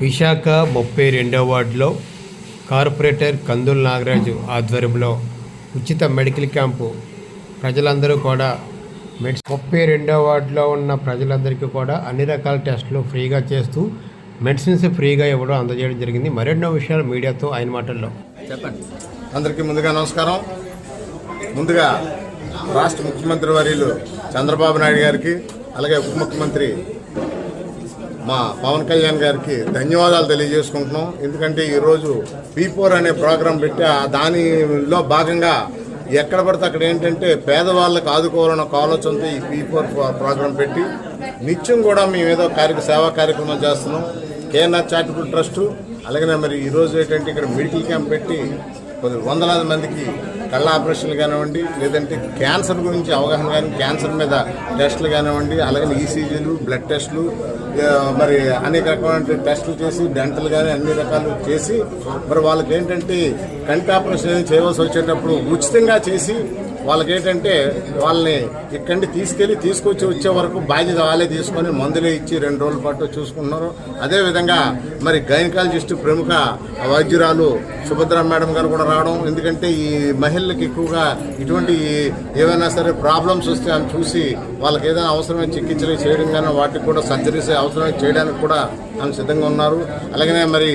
విశాఖ ముప్పై రెండవ వార్డులో కార్పొరేటర్ కందుల నాగరాజు ఆధ్వర్యంలో ఉచిత మెడికల్ క్యాంపు. ప్రజలందరూ కూడా మెడ్స్ ముప్పై రెండవ వార్డులో ఉన్న ప్రజలందరికీ కూడా అన్ని రకాల టెస్టులు ఫ్రీగా చేస్తూ మెడిసిన్స్ ఫ్రీగా ఇవ్వడం అందజేయడం జరిగింది. మరెన్నో విషయాలు మీడియాతో ఆయన మాటల్లో. చెప్పండి. అందరికీ ముందుగా నమస్కారం. ముందుగా రాష్ట్ర ముఖ్యమంత్రి వర్యులు చంద్రబాబు నాయుడు గారికి అలాగే ఉప ముఖ్యమంత్రి మా పవన్ కళ్యాణ్ గారికి ధన్యవాదాలు తెలియజేసుకుంటున్నాం. ఎందుకంటే ఈరోజు పీపోర్ అనే ప్రోగ్రాం పెట్టి ఆ దానిలో భాగంగా ఎక్కడ పడితే అక్కడ ఏంటంటే పేదవాళ్ళకి ఆదుకోవాలన్న ఒక ఆలోచనతో ఈ పీపోర్ ప్రోగ్రాం పెట్టి నిత్యం కూడా మేము ఏదో కార్య సేవా కార్యక్రమం చేస్తున్నాం. కేఎన్ఆర్ చారిటబుల్ ట్రస్టు అలాగే మరి ఈరోజు ఏంటంటే ఇక్కడ మెడికల్ క్యాంప్ పెట్టి కొన్ని వందలాది మందికి కళ్ళ ఆపరేషన్లు కానివ్వండి లేదంటే క్యాన్సర్ గురించి అవగాహన కానీ క్యాన్సర్ మీద టెస్టులు కానివ్వండి అలాగే ఈసీజీలు బ్లడ్ టెస్టులు మరి అనేక రకమైన టెస్టులు చేసి డెంటల్ కానీ అన్ని రకాలు చేసి మరి వాళ్ళకి ఏంటంటే కంటి ఆపరేషన్ చేయవలసి వచ్చేటప్పుడు ఉచితంగా చేసి వాళ్ళకి ఏంటంటే వాళ్ళని ఇక్కడి తీసుకెళ్ళి తీసుకొచ్చి వచ్చే వరకు బాధ్యత వాళ్ళే తీసుకొని మందులే ఇచ్చి రెండు రోజుల పాటు చూసుకుంటున్నారు. అదేవిధంగా మరి గైనకాలజిస్ట్ ప్రముఖ వైద్యురాలు సుభద్ర మేడం గారు కూడా రావడం ఎందుకంటే ఈ మహిళలకు ఎక్కువగా ఇటువంటి ఏవైనా సరే ప్రాబ్లమ్స్ వస్తే అని చూసి వాళ్ళకి ఏదైనా అవసరమైన చికిత్సలు చేయడం కానీ వాటికి కూడా సర్జరీస్ అవసరమైన చేయడానికి కూడా ఆమె సిద్ధంగా ఉన్నారు. అలాగనే మరి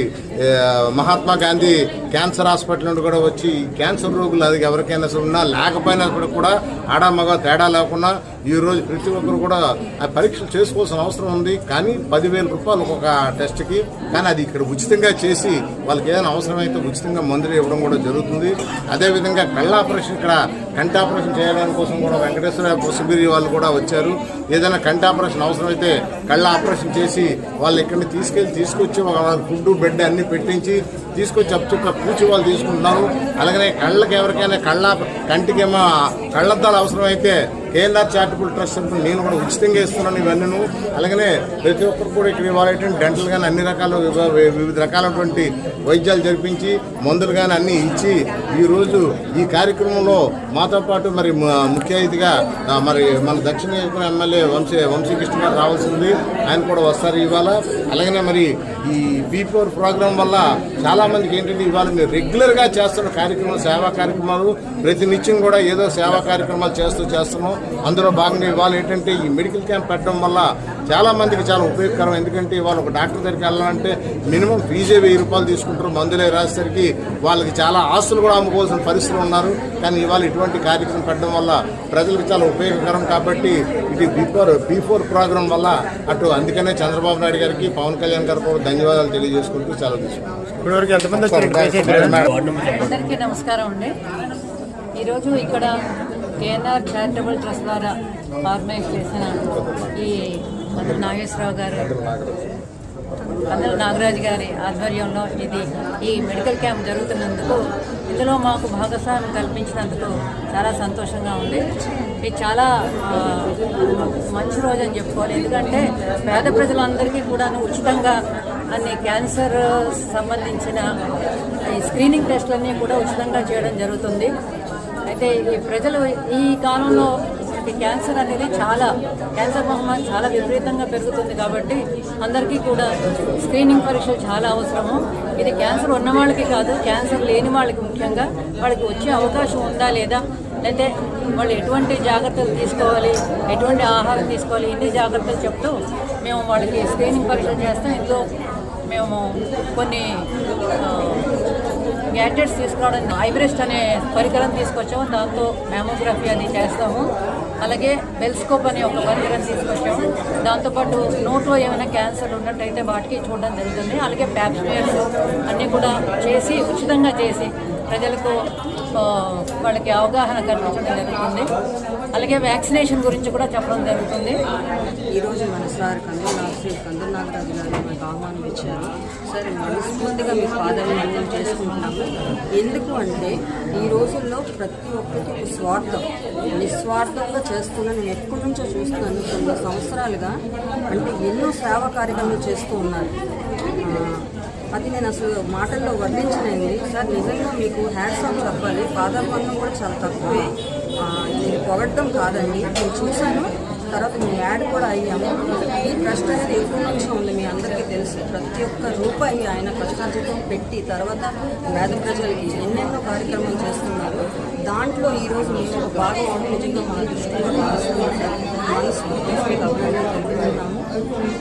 మహాత్మా గాంధీ క్యాన్సర్ హాస్పిటల్ నుండి కూడా వచ్చి ఈ క్యాన్సర్ రోగులు అది ఎవరికైనా సరే ఉన్నా లేకపోయినా కూడా ఆడ మగ తేడా లేకుండా ఈరోజు ప్రతి ఒక్కరు కూడా ఆ పరీక్షలు చేసుకోవాల్సిన అవసరం ఉంది. కానీ పదివేల రూపాయలు ఒక్కొక్క టెస్ట్కి కానీ అది ఇక్కడ ఉచితంగా చేసి వాళ్ళకి ఏదైనా అవసరమైతే ఉచితంగా మందులు ఇవ్వడం కూడా జరుగుతుంది. అదేవిధంగా కళ్ళ ఆపరేషన్ ఇక్కడ కంటి ఆపరేషన్ చేయడానికి కోసం కూడా వెంకటేశ్వర సుబిరి వాళ్ళు కూడా వచ్చారు. ఏదైనా కంటి ఆపరేషన్ అవసరమైతే కళ్ళ ఆపరేషన్ చేసి వాళ్ళు ఇక్కడిని తీసుకెళ్ళి తీసుకొచ్చి వాళ్ళ ఫుడ్ బెడ్ అన్ని పెట్టించి తీసుకొచ్చి అప్పుచుక్క పూచి వాళ్ళు తీసుకుంటున్నారు. అలాగనే కళ్ళకి ఎవరికైనా కళ్ళ కంటికేమో కళ్ళద్దాలు అవసరమైతే కేఎల్ఆర్ చారిటబుల్ ట్రస్ట్ నేను కూడా ఉచితంగా ఇస్తున్నాను ఇవన్నీ అలాగనే ప్రతి ఒక్కరు కూడా ఇక్కడ ఇవ్వాలంటే డెంటల్ కానీ అన్ని రకాల వివిధ రకాలైనటువంటి వైద్యాలు జరిపించి మందులు కానీ అన్నీ ఇచ్చి ఈ రోజు ఈ కార్యక్రమంలో మాతో పాటు మరి ముఖ్య అతిథిగా మరి మన దక్షిణ నియోజకవర్గం ఎమ్మెల్యే వంశీ వంశీకృష్ణ గారు రావాల్సింది. ఆయన కూడా వస్తారు ఇవాళ. అలాగనే మరి ఈ బీ ఫోర్ ప్రోగ్రాం వల్ల చాలా మందికి ఏంటంటే ఇవాళ మీరు రెగ్యులర్గా చేస్తున్న కార్యక్రమాలు సేవా కార్యక్రమాలు ప్రతినిత్యం కూడా ఏదో సేవా కార్యక్రమాలు చేస్తూ చేస్తున్నాం. అందులో భాగంగా ఇవాళ ఏంటంటే ఈ మెడికల్ క్యాంప్ పెట్టడం వల్ల చాలా మందికి చాలా ఉపయోగకరం. ఎందుకంటే ఇవాళ ఒక డాక్టర్ దగ్గరికి వెళ్ళాలంటే మినిమం ఫీజే వెయ్యి రూపాయలు తీసుకుంటారు మందులే రాసేసరికి వాళ్ళకి చాలా ఆస్తులు కూడా అమ్ముకోవాల్సిన పరిస్థితులు ఉన్నారు. కానీ ఇవాళ ఇటువంటి కార్యక్రమం పెట్టడం వల్ల ప్రజలకు చాలా ఉపయోగకరం కాబట్టి ఇది బిఫోర్ బిఫోర్ ప్రోగ్రాం వల్ల అటు అందుకనే చంద్రబాబు నాయుడు గారికి పవన్ కళ్యాణ్ గారికి కూడా ధన్యవాదాలు తెలియజేసుకుంటూ చాలా అందరికీ నమస్కారం అండి. ఈరోజు ఇక్కడ కేఎన్ఆర్ చారిటబుల్ ట్రస్ట్ ద్వారా ఆర్గనైజ్ చేసిన ఈ మంత్రి నాగేశ్వరరావు గారు కందల నాగరాజు గారి ఆధ్వర్యంలో ఇది ఈ మెడికల్ క్యాంప్ జరుగుతున్నందుకు ఇందులో మాకు భాగస్వామ్యం కల్పించినందుకు చాలా సంతోషంగా ఉంది. ఇది చాలా మంచి రోజు అని చెప్పుకోవాలి. ఎందుకంటే పేద ప్రజలందరికీ కూడా ఉచితంగా అన్ని క్యాన్సర్ సంబంధించిన ఈ స్క్రీనింగ్ టెస్టులన్నీ కూడా ఉచితంగా చేయడం జరుగుతుంది. అయితే ఈ ప్రజలు ఈ కాలంలో ఈ క్యాన్సర్ అనేది చాలా క్యాన్సర్ మహమ్మారి చాలా విపరీతంగా పెరుగుతుంది కాబట్టి అందరికీ కూడా స్క్రీనింగ్ పరీక్షలు చాలా అవసరము. ఇది క్యాన్సర్ ఉన్న వాళ్ళకి కాదు క్యాన్సర్ లేని వాళ్ళకి ముఖ్యంగా. వాళ్ళకి వచ్చే అవకాశం ఉందా లేదా? అయితే వాళ్ళు ఎటువంటి జాగ్రత్తలు తీసుకోవాలి ఎటువంటి ఆహారం తీసుకోవాలి ఇన్ని జాగ్రత్తలు చెప్తూ మేము వాళ్ళకి స్క్రీనింగ్ పరీక్షలు చేస్తాం. ఇందులో మేము కొన్ని గ్యాడ్జెట్స్ తీసుకురావడం ఐబ్రెస్ట్ అనే పరికరం తీసుకొచ్చాము. దాంతో మ్యామోగ్రఫీ అది చేస్తాము. అలాగే బెల్స్కోప్ అనే ఒక పరికరం తీసుకొచ్చాము దాంతోపాటు నోట్లో ఏమైనా క్యాన్సర్ ఉన్నట్టయితే వాటికి చూడడం జరుగుతుంది. అలాగే ప్యాప్స్మియర్స్ అన్నీ కూడా చేసి ఉచితంగా చేసి ప్రజలకు వాళ్ళకి అవగాహన కల్పించడం జరుగుతుంది. అలాగే వ్యాక్సినేషన్ గురించి కూడా చెప్పడం జరుగుతుంది. ఈరోజు మన సార్ కందు శ్రీ కందుల నాగరాజు గారు మనకు ఆహ్వానం ఇచ్చారు. సార్ మనస్ఫూర్తిగా మీ పాదాభివందనం చేసుకుంటున్నాము. ఎందుకు అంటే ఈ రోజుల్లో ప్రతి ఒక్కరికి స్వార్థం నిస్వార్థంగా చేస్తున్న నేను ఎక్కడి నుంచో చూస్తున్నాను కొన్ని సంవత్సరాలుగా అంటే ఎన్నో సేవా కార్యక్రమాలు చేస్తూ ఉన్నారు. అది నేను అసలు మాటల్లో వర్ణించలేండి సార్ నిజంగా మీకు హ్యాట్స్ ఆఫ్ చెప్పాలి. పాదాభివందనం కూడా చాలా తక్కువే. ఇది పొగడ్డం కాదండి. నేను చూశాను. తర్వాత మేము యాడ్ కూడా అయ్యాము. ఈ ట్రస్ట్ అనేది ఎప్పటి నుంచో ఉంది మీ అందరికీ తెలుసు. ప్రతి ఒక్క రూపాయి ఆయన కష్టార్జితం పెట్టి తర్వాత పేద ప్రజలకి ఎన్నెన్నో కార్యక్రమాలు చేస్తున్నారు. దాంట్లో ఈరోజు మేము ఒక భాగం అవడం నిజంగా మన దృష్టిలో భావిస్తున్నాము మనస్ఫూర్తిగా అభివృద్ధి తెలుపుతున్నాము